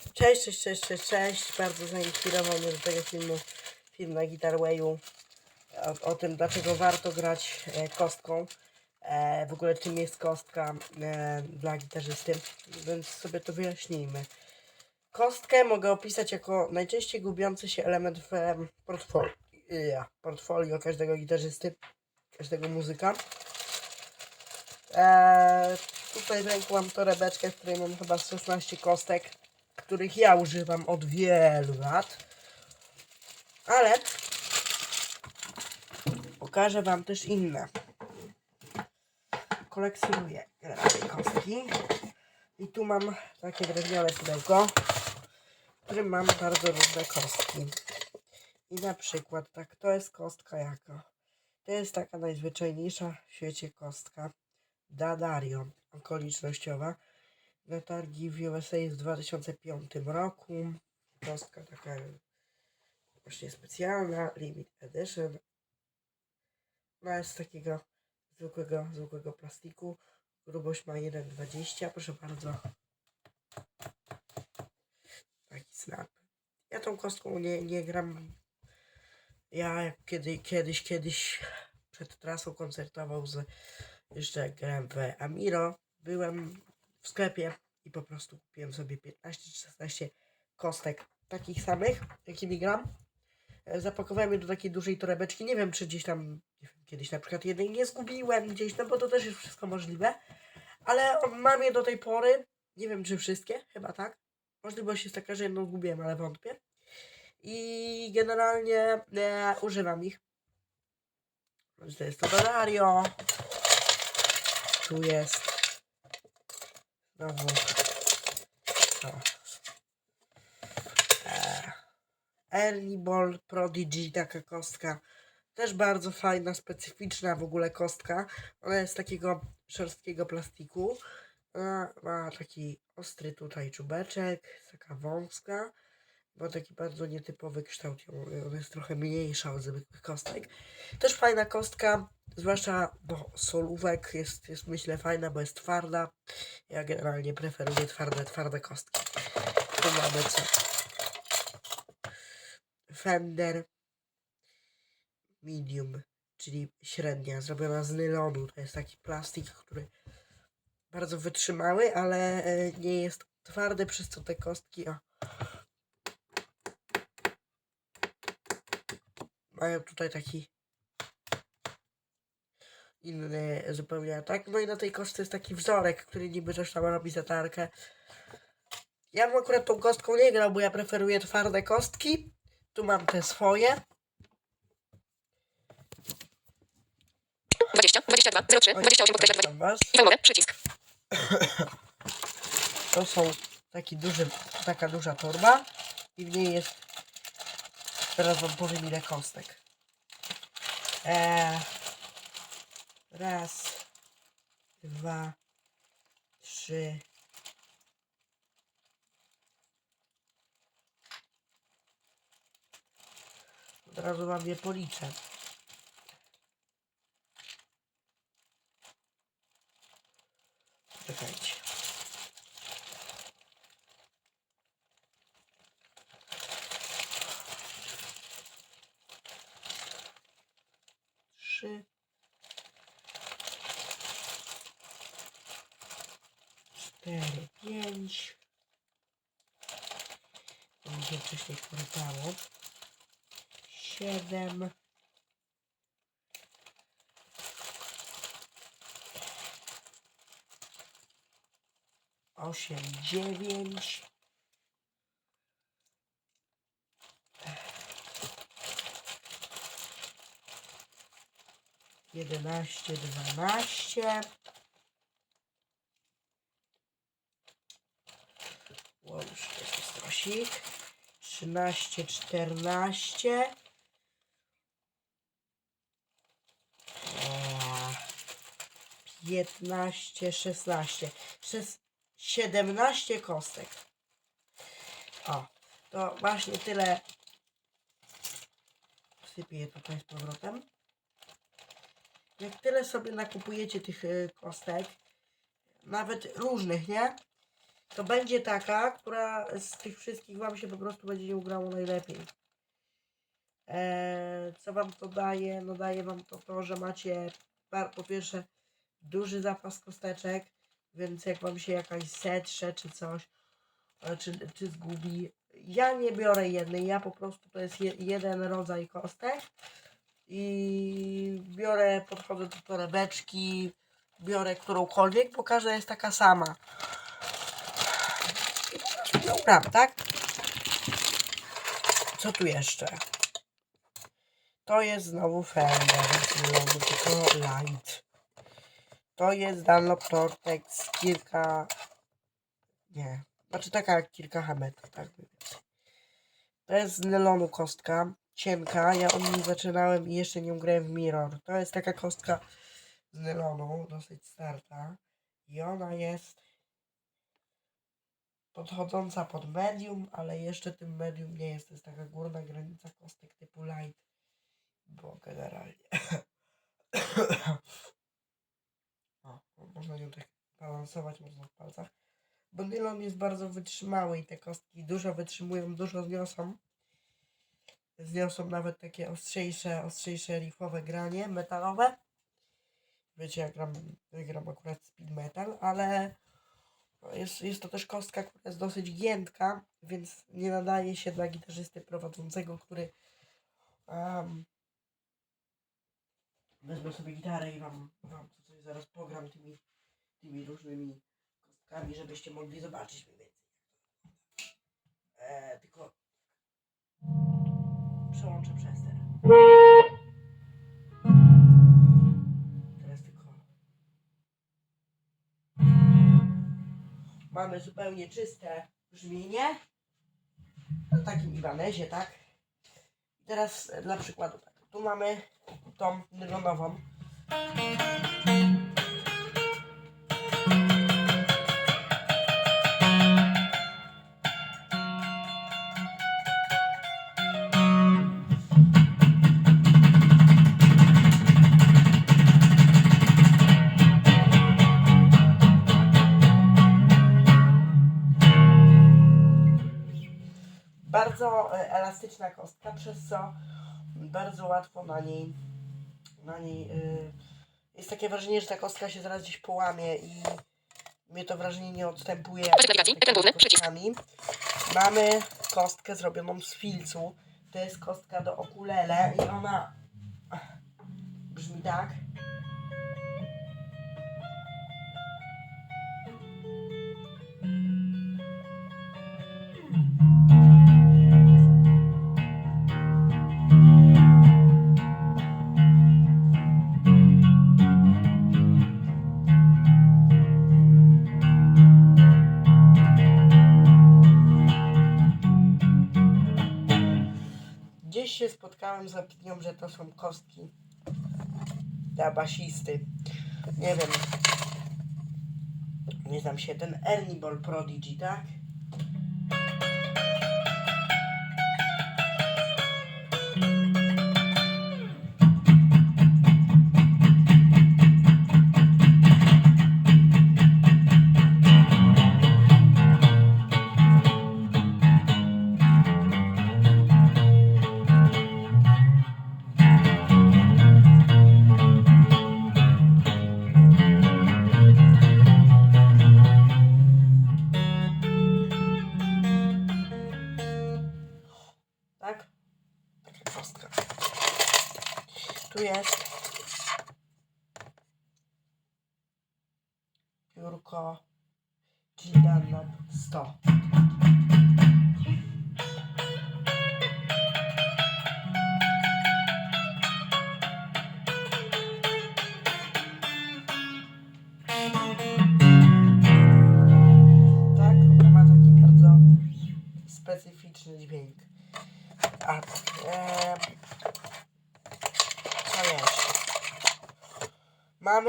Cześć, cześć, cześć, cześć, cześć. Bardzo zainspirował mnie do tego filmu film na Guitarwayu o, o tym, dlaczego warto grać e, kostką. E, w ogóle czym jest kostka e, dla gitarzysty, więc sobie to wyjaśnijmy. Kostkę mogę opisać jako najczęściej gubiący się element w em, portfolio, ja, portfolio każdego gitarzysty, każdego muzyka. Eee, tutaj w ręku mam torebeczkę, w której mam chyba z 16 kostek, których ja używam od wielu lat. Ale pokażę Wam też inne. Kolekcjonuję generalnie kostki. I tu mam takie drewniane pudełko, w którym mam bardzo różne kostki. I na przykład tak, to jest kostka jaka? To jest taka najzwyczajniejsza w świecie kostka. Dadario okolicznościowa. Na targi w USA w 2005 roku. Kostka taka właśnie specjalna, limit edition. Ona jest z takiego zwykłego, zwykłego plastiku. Grubość ma 1,20. Proszę bardzo. Taki snap. Ja tą kostką nie, nie gram. Ja kiedy, kiedyś, kiedyś przed trasą koncertował z jeszcze grałem w Amiro. Byłem w sklepie i po prostu kupiłem sobie 15 czy 16 kostek takich samych, jakimi gram. E, Zapakowałem je do takiej dużej torebeczki. Nie wiem, czy gdzieś tam wiem, kiedyś na przykład jednej nie zgubiłem gdzieś, no bo to też jest wszystko możliwe. Ale mam je do tej pory. Nie wiem, czy wszystkie, chyba tak. Możliwość jest taka, że jedną zgubiłem, ale wątpię. I generalnie e, używam ich. To jest to Dolario. Tu jest. Znowu. To. E, Early Ball Prodigy, taka kostka. Też bardzo fajna, specyficzna w ogóle kostka. Ona jest z takiego szorstkiego plastiku. Ona ma taki ostry tutaj czubeczek, taka wąska. Ma taki bardzo nietypowy kształt. Ona jest trochę mniejsza od zwykłych kostek. Też fajna kostka, zwłaszcza do solówek. Jest, jest myślę fajna, bo jest twarda. Ja generalnie preferuję twarde, twarde kostki. Tu mamy co? Fender Medium, czyli średnia, zrobiona z nylonu. To jest taki plastik, który bardzo wytrzymały, ale e, nie jest twardy, przez co te kostki o, mają tutaj taki inny zupełnie atak. No i na tej kostce jest taki wzorek, który niby coś tam robi zatarkę. Ja bym akurat tą kostką nie grał, bo ja preferuję twarde kostki. Tu mam te swoje. 20, 22, 03, 28, podkreśla 20. Przepraszam was. I wymowy, przycisk. To są taki duży, taka duża torba i w niej jest teraz wam powiem ile kostek. Eee, raz, dwa, trzy, od razu wam je policzę. Czekajcie. trzy, cztery, pięć. To mi się wcześniej porywało. Siedem. Osiem, dziewięć. jedenaście, dwanaście. To jest strosik. Trzynaście, czternaście. Piętnaście, szesnaście. Szes- Siedemnaście kostek. O, to właśnie tyle. Wsypię je tutaj z powrotem jak tyle sobie nakupujecie tych y, kostek, nawet różnych, nie? to będzie taka, która z tych wszystkich Wam się po prostu będzie ugrało najlepiej. Eee, co Wam to daje? No daje Wam to to, że macie par- po pierwsze duży zapas kosteczek, więc jak Wam się jakaś setrze czy coś, e, czy, czy zgubi. Ja nie biorę jednej, ja po prostu to jest je, jeden rodzaj kostek i biorę, podchodzę do torebeczki, biorę którąkolwiek, bo każda jest taka sama. I po prostu ją gram, tak? Co tu jeszcze? To jest znowu Fender, tylko Light. To jest Dunlop Tortex kilka... Nie, znaczy taka kilka hametrów, tak. To jest z nylonu kostka, cienka. Ja od niej zaczynałem i jeszcze nie grałem w Mirror. To jest taka kostka z nylonu, dosyć starta. I ona jest podchodząca pod medium, ale jeszcze tym medium nie jest. To jest taka górna granica kostek typu light. Bo generalnie. można ją tak balansować, można w palcach. Bo nylon jest bardzo wytrzymały i te kostki dużo wytrzymują, dużo zniosą. Zniosą nawet takie ostrzejsze, ostrzejsze rifowe granie metalowe. Wiecie, ja gram, ja gram akurat speed metal, ale jest, jest to też kostka, która jest dosyć giętka, więc nie nadaje się dla gitarzysty prowadzącego, który um, wezmę sobie gitarę i wam, wam zaraz pogram tymi, tymi różnymi kostkami, żebyście mogli zobaczyć mniej więcej. E, tylko przełączę przester. Teraz tylko mamy zupełnie czyste brzmienie na takim Ibanezie, tak? Teraz e, dla przykładu tak. Tu mamy tą nylonową. Przez co bardzo łatwo na niej, na niej y, jest takie wrażenie, że ta kostka się zaraz gdzieś połamie i mnie to wrażenie nie odstępuje. kostkami. Mamy kostkę zrobioną z filcu. To jest kostka do okulele i ona brzmi tak. Spotkałem z opinią, że to są kostki dla basisty. Nie wiem. Nie znam się. Ten Ernie Ball Prodigy? Tak? Tu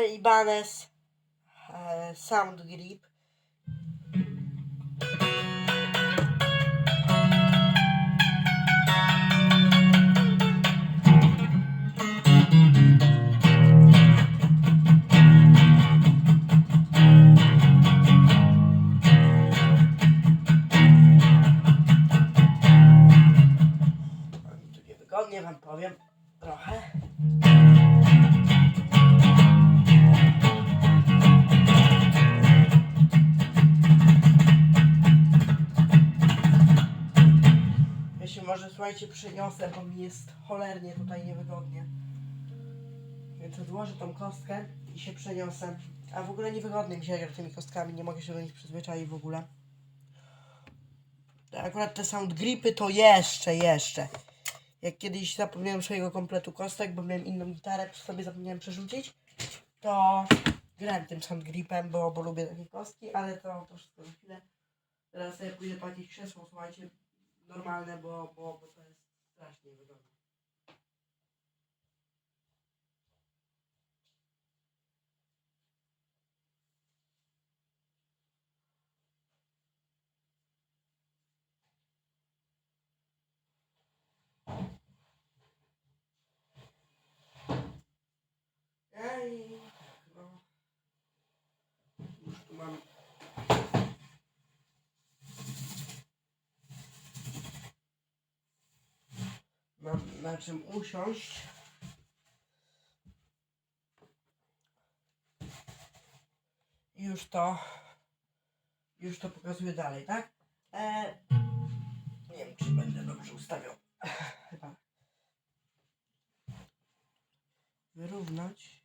Ibanez e, Sound Grip. Słuchajcie przeniosę, bo mi jest cholernie tutaj niewygodnie. Więc odłożę tą kostkę i się przeniosę. A w ogóle niewygodnie mi się gra tymi kostkami, nie mogę się do nich przyzwyczaić w ogóle. Akurat te sound gripy to jeszcze, jeszcze. Jak kiedyś zapomniałem swojego kompletu kostek, bo miałem inną gitarę, przy sobie zapomniałem przerzucić, to grałem tym sound gripem, bo, bo lubię takie kostki, ale to, to wszystko za chwilę. Teraz sobie pójdę po jakieś krzesło, słuchajcie, normalne, bo, bo, bo to jest strasznie wygodne. Ej, no. Już tu mam. Czym usiąść. I już to, już to pokazuję dalej, tak? E, nie wiem, czy będę dobrze ustawiał. Chyba. Wyrównać.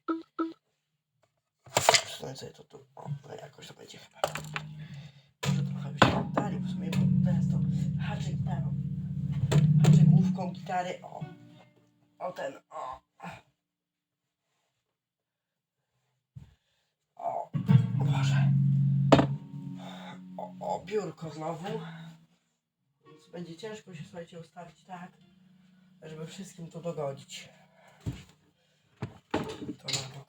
Przesunąć sobie to tu. O, no jakoś to będzie chyba. Może trochę byśmy oddali, w sumie, bo teraz to haczę gitarą. Haczę główką gitary. O. O ten, o. O, o Boże. O, o, biurko znowu. Więc będzie ciężko się, słuchajcie, ustawić tak, żeby wszystkim to dogodzić. To na bok.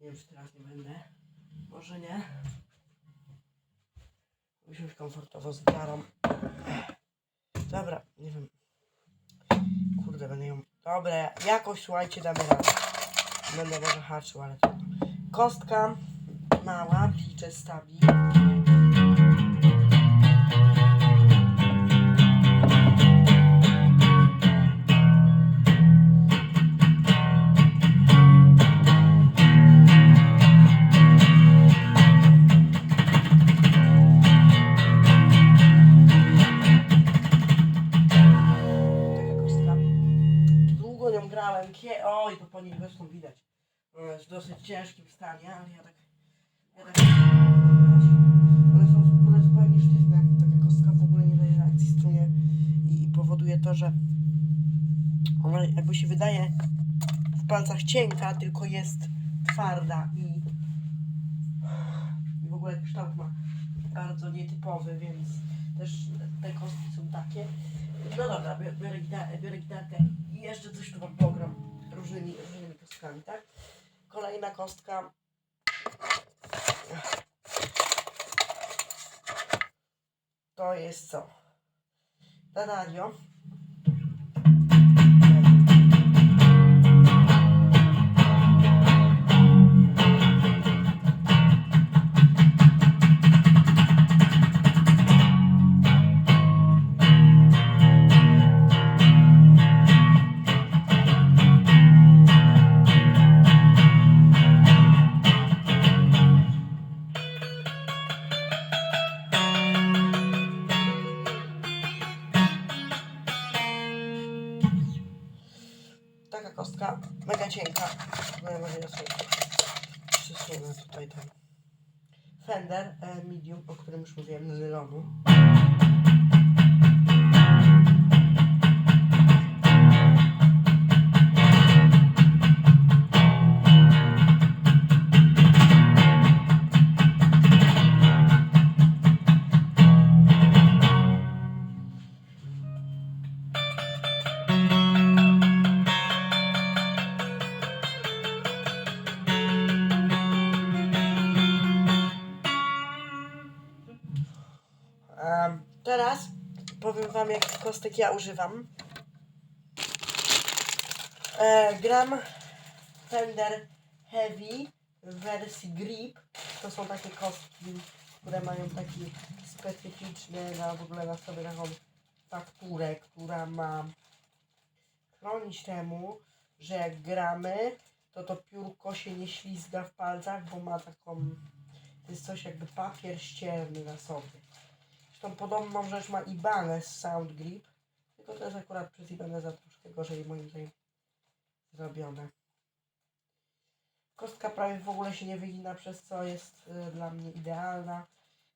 Nie wiem, czy teraz nie będę. Może nie. Usiąść komfortowo z. Dobra, nie wiem. Kurde, będę ją... Dobra, jakoś, słuchajcie, damy radę. Będę może haczył, ale to... Kostka mała, picze stabi. Dosyć ciężkim stanie, ale ja tak... Ja tak... One są w ogóle zupełnie sztywne. Taka kostka w ogóle nie daje reakcji strunie i powoduje to, że ona jakby się wydaje w palcach cienka, tylko jest twarda i, i w ogóle kształt ma bardzo nietypowy, więc też te kostki są takie. No dobra, biorę, biorę gitarkę i jeszcze coś tu wam pogram różnymi, różnymi kostkami, tak? Kolejna kostka. To jest co? Dadario. Kostek ja używam. E, gram Fender Heavy wersji Grip. To są takie kostki, które mają taki specyficzny na w ogóle na sobie taką fakturę, która ma chronić temu, że jak gramy, to to piórko się nie ślizga w palcach, bo ma taką, to jest coś jakby papier ścierny na sobie. Zresztą podobną rzecz ma Ibanez Sound Grip, tylko to jest akurat przez Ibaneza troszkę gorzej moim zdaniem zrobione. Kostka prawie w ogóle się nie wygina, przez co jest y, dla mnie idealna.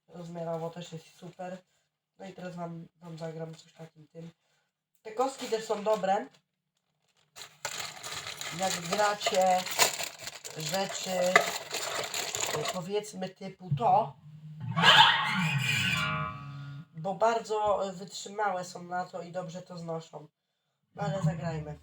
Rozmiarowo też jest super. No i teraz wam, wam zagram coś takim tym. Te kostki też są dobre. Jak gracie rzeczy y, powiedzmy typu to, bo bardzo y, wytrzymałe są na to i dobrze to znoszą. No ale zagrajmy.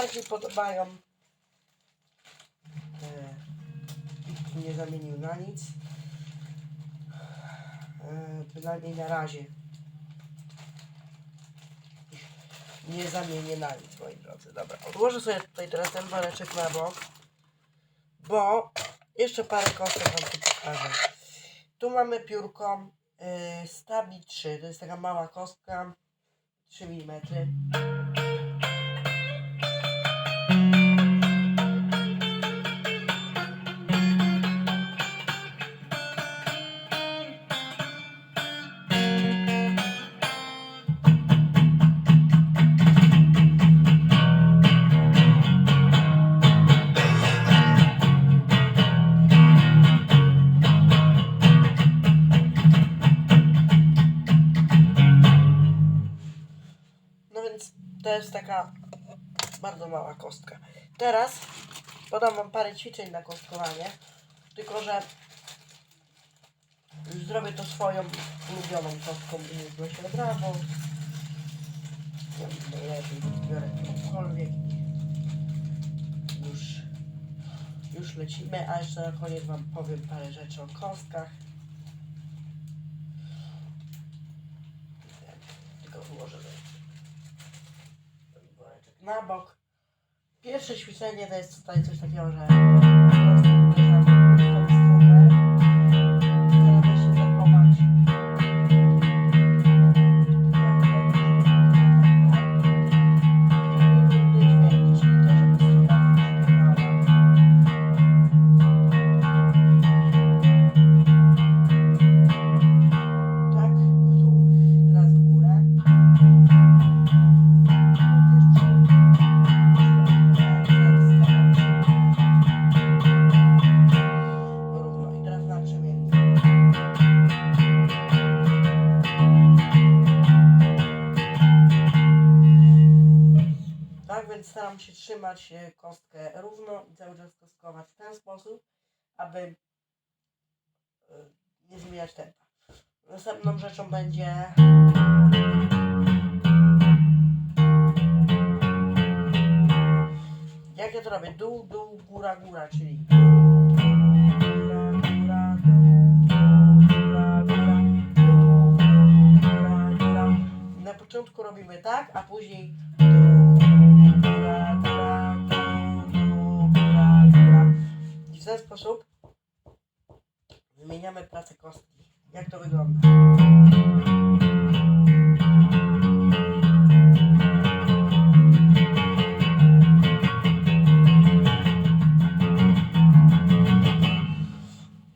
Najbardziej podobają. E, Nikt nie zamienił na nic. E, Bynajmniej na razie. Nie zamienię na nic, moi drodzy. Dobra, odłożę sobie tutaj teraz ten woreczek na bok, bo jeszcze parę kostek wam tu pokażę. Tu mamy piórko e, Stabi 3, to jest taka mała kostka, 3 mm. Mała kostka. Teraz podam Wam parę ćwiczeń na kostkowanie, tylko że zrobię to swoją ulubioną kostką i myślę, brawo. Biorę jakąkolwiek i już, już lecimy, a jeszcze na koniec Wam powiem parę rzeczy o kostkach. Tylko woreczek na bok. Pierwsze ćwiczenie to jest tutaj coś takiego, że trzymać kostkę równo i cały czas kostkować w ten sposób, aby e, nie zmieniać tempa. Następną rzeczą będzie Jak ja to robię? Dół, dół, góra, góra, czyli. Na początku robimy tak, a później ten sposób wymieniamy pracę kostki. Jak to wygląda?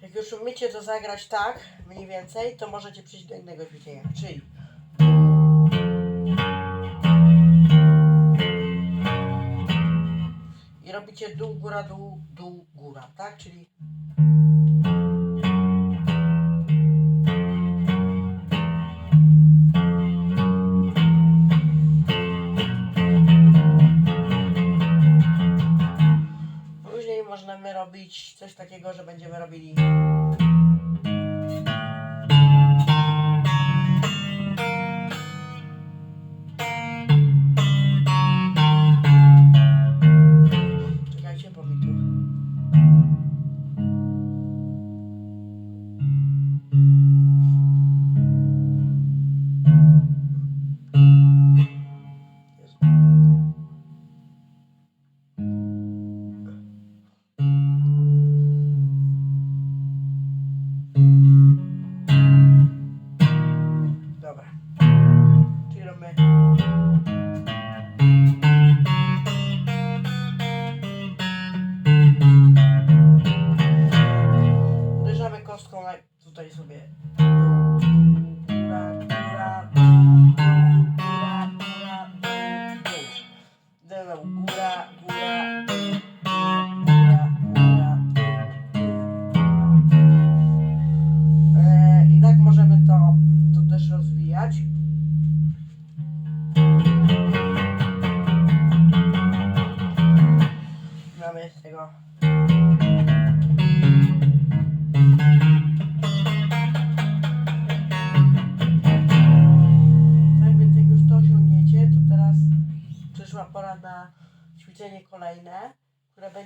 Jak już umiecie to zagrać tak, mniej więcej, to możecie przejść do innego ćwiczenia, czyli robicie dół, góra, dół, dół, tak? Czyli Później możemy robić coś takiego, że będziemy robili.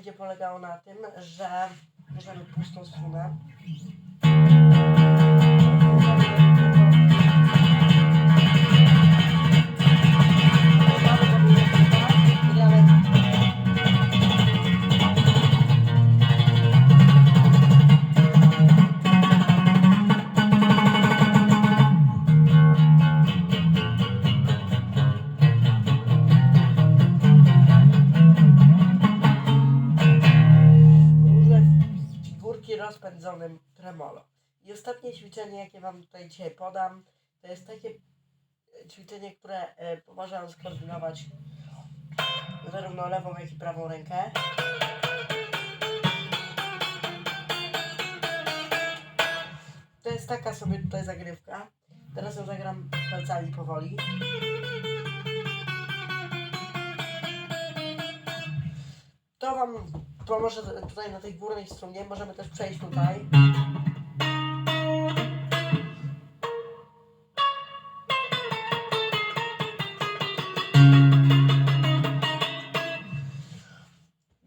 Będzie polegało na tym, że bierzemy pustą strunę. Figurki rozpędzonym tremolo. I ostatnie ćwiczenie, jakie Wam tutaj dzisiaj podam, to jest takie e, ćwiczenie, które e, pomoże Wam skoordynować zarówno lewą, jak i prawą rękę. To jest taka sobie tutaj zagrywka. Teraz ją zagram palcami powoli. To Wam pomoże tutaj na tej górnej stronie. Możemy też przejść tutaj.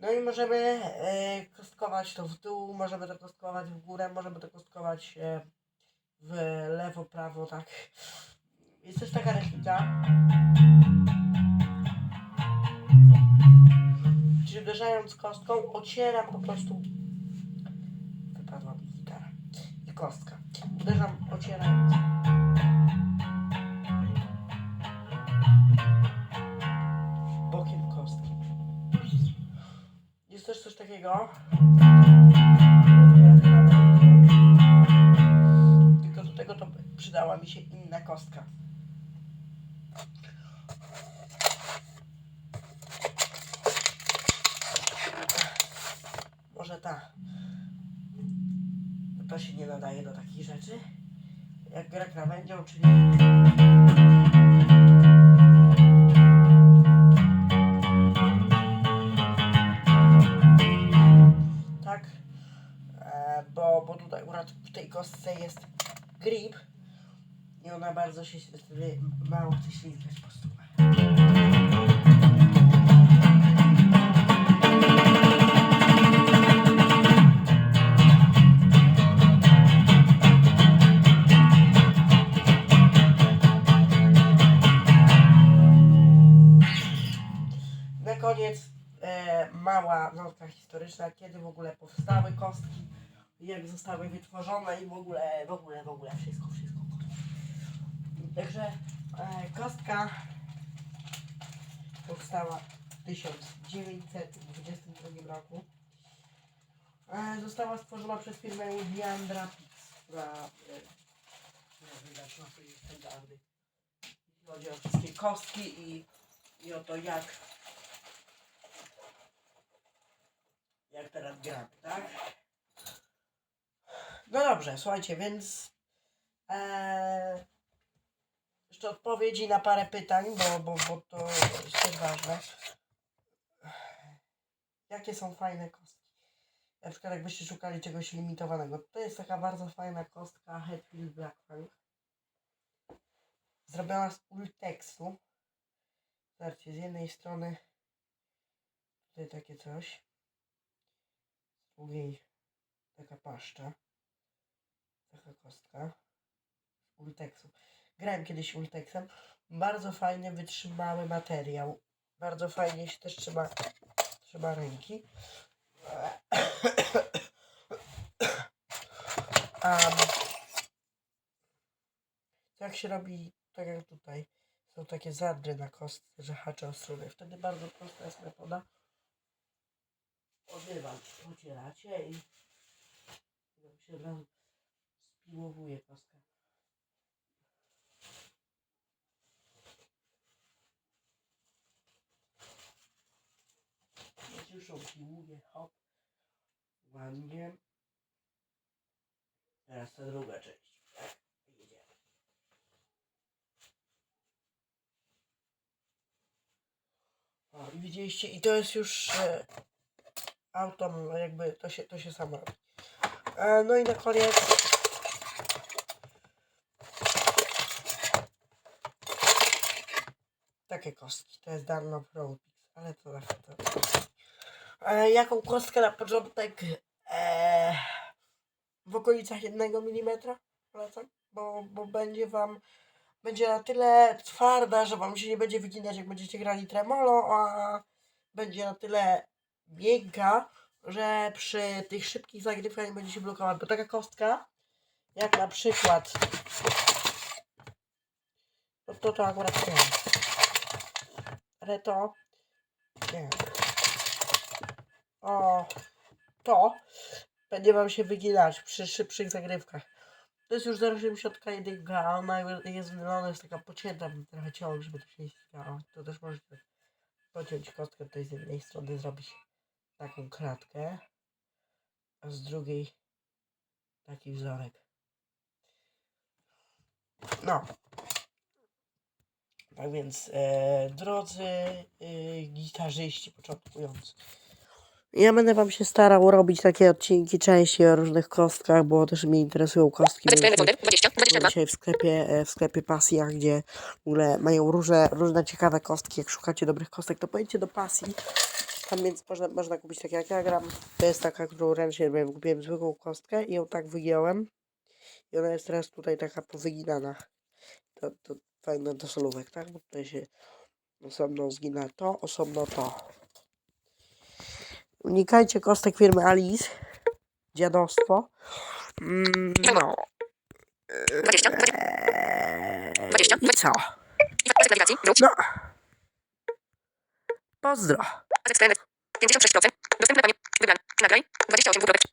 No i możemy e, kostkować to w dół, możemy to kostkować w górę, możemy to kostkować e, w lewo, prawo, tak. Jest też taka replika. Uderzając kostką, ocieram po prostu. Wypadła mi gitara. I kostka. Uderzam, ocierając. Bokiem kostki. Jest też coś takiego. Tylko do tego to przydała mi się inna kostka. Może ta. To do takich rzeczy. Jak gra krawędzią, czyli. Tak. E, bo, bo tutaj akurat w tej kostce jest grip. I ona bardzo się mało chce ślizgać po stopach. Historyczna, kiedy w ogóle powstały kostki, jak zostały wytworzone i w ogóle, w ogóle, w ogóle wszystko, wszystko. Także e, kostka powstała w 1922 roku. E, została stworzona przez firmę Diandra Pix, która, e, która wyznaczyła sobie standardy, chodzi o wszystkie kostki i, i o to, jak jak jak teraz gram, tak? No dobrze, słuchajcie, więc e, jeszcze odpowiedzi na parę pytań, bo, bo, bo to jest też ważne. Jakie są fajne kostki? Na przykład jakbyście szukali czegoś limitowanego. To jest taka bardzo fajna kostka Hatfield Black Fang. Zrobiona z ulteksu. Zobaczcie, z jednej strony tutaj takie coś. Drugiej taka paszcza. Taka kostka. Z ulteksu. Grałem kiedyś ulteksem. Bardzo fajny, wytrzymały materiał. Bardzo fajnie się też trzyma, trzyma ręki. Um, jak się robi, tak jak tutaj, są takie zadry na kostce, że hacze o strunę. Wtedy bardzo prosta jest metoda. Odrywać, ucieracie i tam się od razu spiłowuje. Wiecie, już ją piłuje, hop. Ładnie. Teraz ta druga część. Tak. O, i widzieliście, i to jest już e, autom, jakby to się, to się samo robi. E, no i na koniec. Takie kostki. To jest Dunlop Roadpix, ale to zawsze to. E, jaką kostkę na początek? E, w okolicach 1 mm polecam, bo, bo będzie wam będzie na tyle twarda, że wam się nie będzie wyginać jak będziecie grali tremolo, a będzie na tyle miękka, że przy tych szybkich zagrywkach nie będzie się blokować, bo taka kostka, jak na przykład no to to akurat nie ale to nie o to będzie wam się wyginać przy szybszych zagrywkach. To jest już 0,71, a ona jest, ona jest taka pocięta, trochę ciąg, żeby to się nie ścigało. To też możecie pociąć kostkę tutaj z jednej strony, zrobić taką kratkę, a z drugiej taki wzorek. No. Tak więc, e, drodzy e, gitarzyści początkujący, ja będę wam się starał robić takie odcinki częściej o różnych kostkach, bo też mnie interesują kostki. Adres więc kolejny folder. 20, byłem 22. dzisiaj w sklepie, e, w sklepie Pasja, gdzie w ogóle mają różne, różne ciekawe kostki. Jak szukacie dobrych kostek, to pojedźcie do Pasji. Tam więc można, można kupić takie jak ja gram. To jest taka, którą ręcznie robiłem. Kupiłem zwykłą kostkę i ją tak wygiąłem. I ona jest teraz tutaj taka powyginana. To, to fajne do solówek, tak? Bo tutaj się osobno zgina to, osobno to. Unikajcie kostek firmy Alice. Dziadostwo. Mm, no. 20, 20. Eee, 20, I co? No. Pozdro. Skrajny. 56%. Dostępne panie. Wybrane. Nagraj. 28 WP.